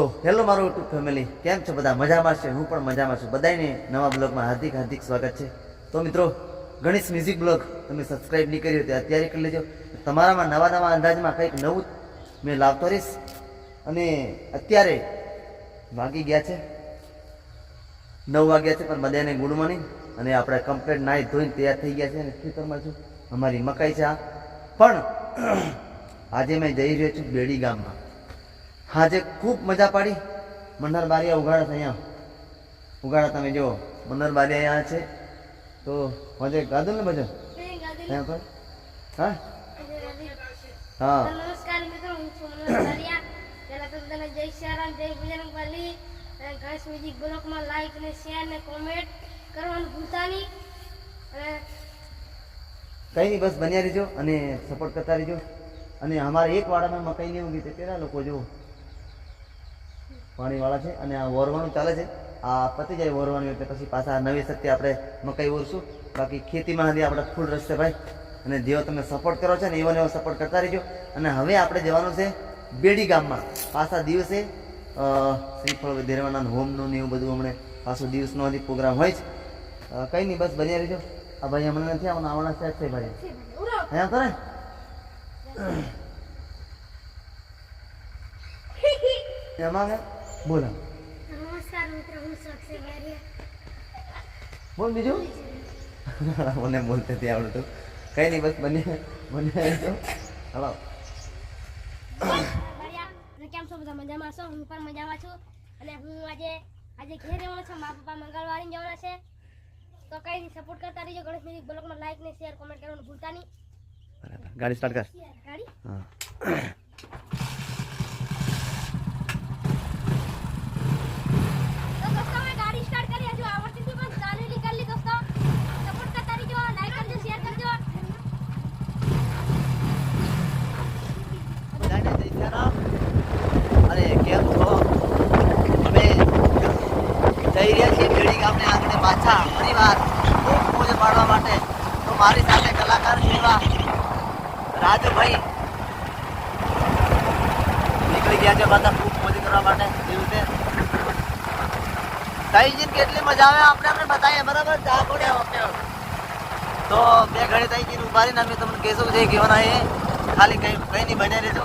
તો હેલો મારું YouTube family કેમ છો બધા? મજામાં છે? હું પણ મજામાં છું. બધાને નવા બ્લોગમાં હાર્દિક હાર્દિક સ્વાગત છે. તો મિત્રો, ગણેશ મ્યુઝિક બ્લોગ તમે સબસ્ક્રાઈબ નહીં કર્યો તે અત્યારે કરી લેજો. તમારામાં નવા નવા અંદાજમાં કંઈક નવું મેં લાવતો રહીશ. અને અત્યારે વાગી ગયા છે. નવ વાગ્યા છે, પણ બધાને ગુડ મોર્નિંગ. અને આપણે કમ્પ્લેટ નાહી ધોઈને તૈયાર થઈ ગયા છે અને ખેતરમાં છું. અમારી મકાઈ છે આ. પણ, આજે મેં જઈ રહ્યો છું બેડી ગામમાં. આજે ખૂબ મજા પાડી. મન્નર બારિયા ઉગાડા છે અહીંયા ઉગાડા તમે જો મન્નર બારિયા અહીંયા છે. તો મજે ગાદલ ને મજા ત્યાં પર? હા? હા. નમસ્કાર મિત્રો હું છું મનોજ બારિયા. પહેલા તો બધાને જય શ્રીરામ જય બજરંગ બલી અને ગણેશ મ્યુઝિક બ્લોગમાં લાઈક ને શેર ને કોમેન્ટ કરવાનું ભૂલતા નહીં. અને કંઈ નહીં બસ બન્યા રહેજો અને સપોર્ટ કરતા રહેજો. અને અમારે એક વાડામાં મકાઈ નહીં ઉગી તે પેલા લોકો જુઓ. પાણીવાળા છે અને આ વોરવાનું ચાલે છે. આ પતી જાય વોરવાનું એટલે પછી પાછા નવી શક્તિ આપણે મકાઈ ઓરશું બાકી ખેતીમાં હજી આપણે ફૂલ રસ્તે ભાઈ. અને જેવો તમે સપોર્ટ કરો છો ને એવો એવો સપોર્ટ કરતા રહેજો. અને હવે આપણે જવાનું છે બેડી ગામમાં. પાછા દિવસે શ્રીફળ ધેરવાના હોમનું ને એવું બધું હમણે પાછો દિવસનો હજી પ્રોગ્રામ હોય છે કંઈ નહીં બસ બન્યા રહેજો. આ ભાઈ હમણાં નથી આવવાના આવવાના છે છે ભાઈ. અહીંયા કરે એમાં કે બોલો. બોલ બીજું? મને બોલતે ત્યાં આવડતું. કઈ નહીં બસ બને બને હલો. કેમ છો? બધા મજામાં છો? હું પણ મજામાં છું. અને હું આજે આજે ઘેર રહેવાનો છું. મારા પપ્પા મંગળવારે જવાના છે. તો કંઈ નહીં સપોર્ટ કરતા રહીજો. ગણેશ મ્યુઝિક બ્લોગમાં લાઈક ને શેર કોમેન્ટ કરવાનું ભૂલતા નહીં. બરાબર. ગાડી સ્ટાર્ટ કર. ગાડી હા તો દોસ્તો મેં ગાડી સ્ટાર્ટ કરી હજુ આવડતી નથી પણ ચાલુ કરી લી દોસ્તો સપોર્ટ કરતા રહીજો લાઈક કરજો શેર કરજો બધાને જય સિયારામ. અને કેમ છો અમે જઈ રહ્યા છીએ બેડી ગામને આંગણે પાછા ફરીવાર ખૂબ મોજ પાડવા માટે તો મારી સાથે કલાકાર છે એવા રાજુભાઈ નીકળી ગયા છે બધા ખૂબ મોજ કરવા માટે. જેવું છે. કઈ જીન કેટલી મજા આવે આપણે આપણે બતાવીએ, બરાબર? ચા પડે ઓકે તો બે ઘડી થઈ ગઈ ઊભા રહીને અમે તમને કહેશું કે જે કહેવાના એ. ખાલી કઈ કઈ નહીં બને રહેજો.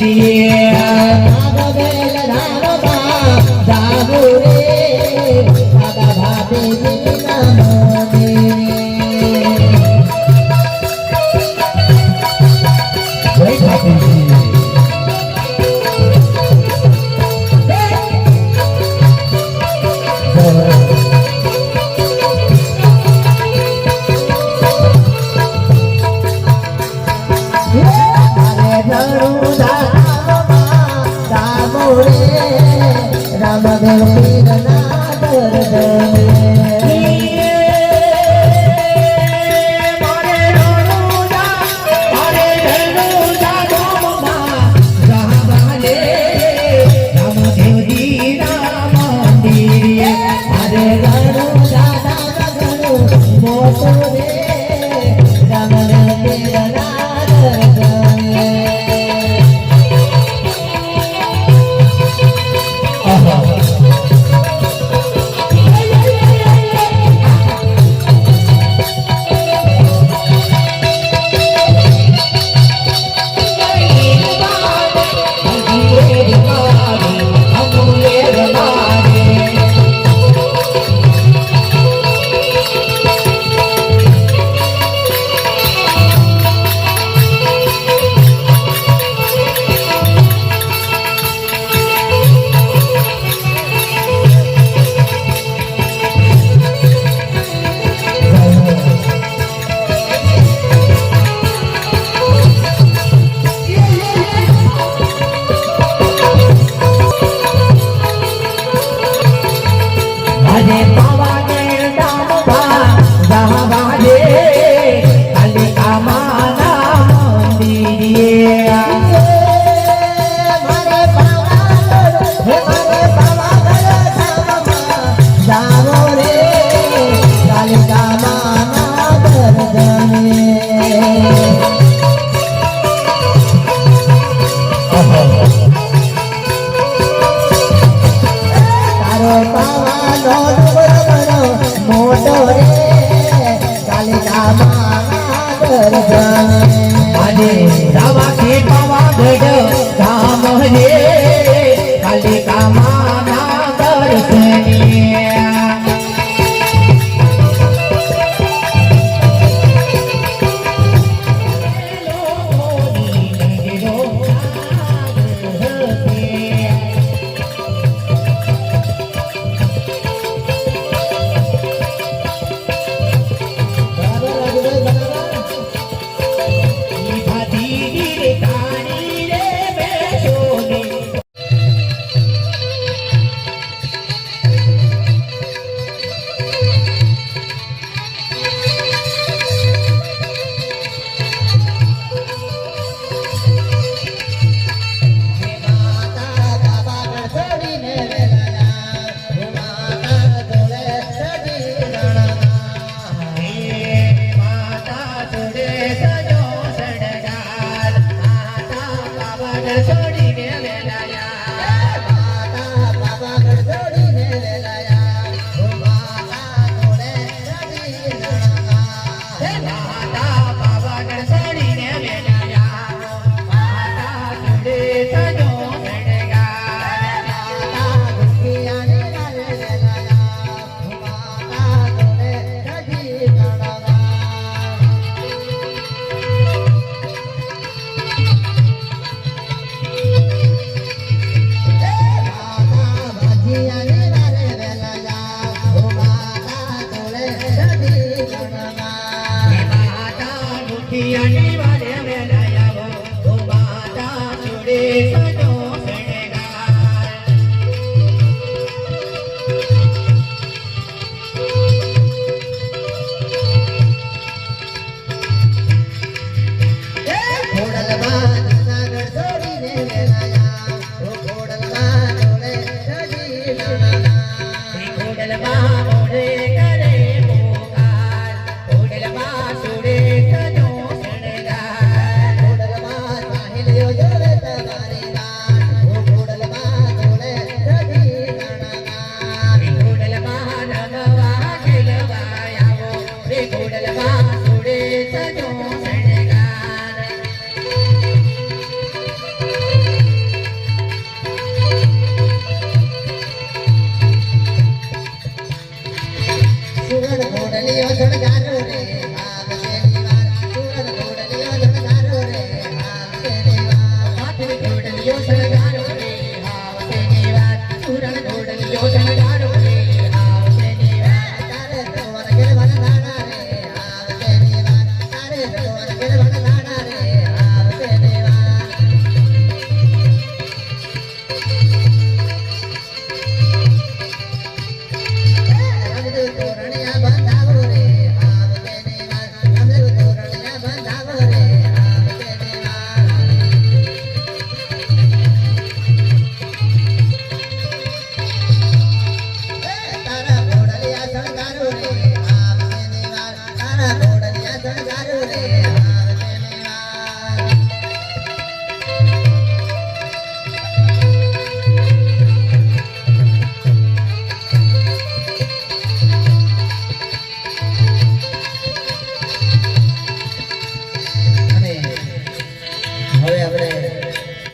দিয়ে அணிவா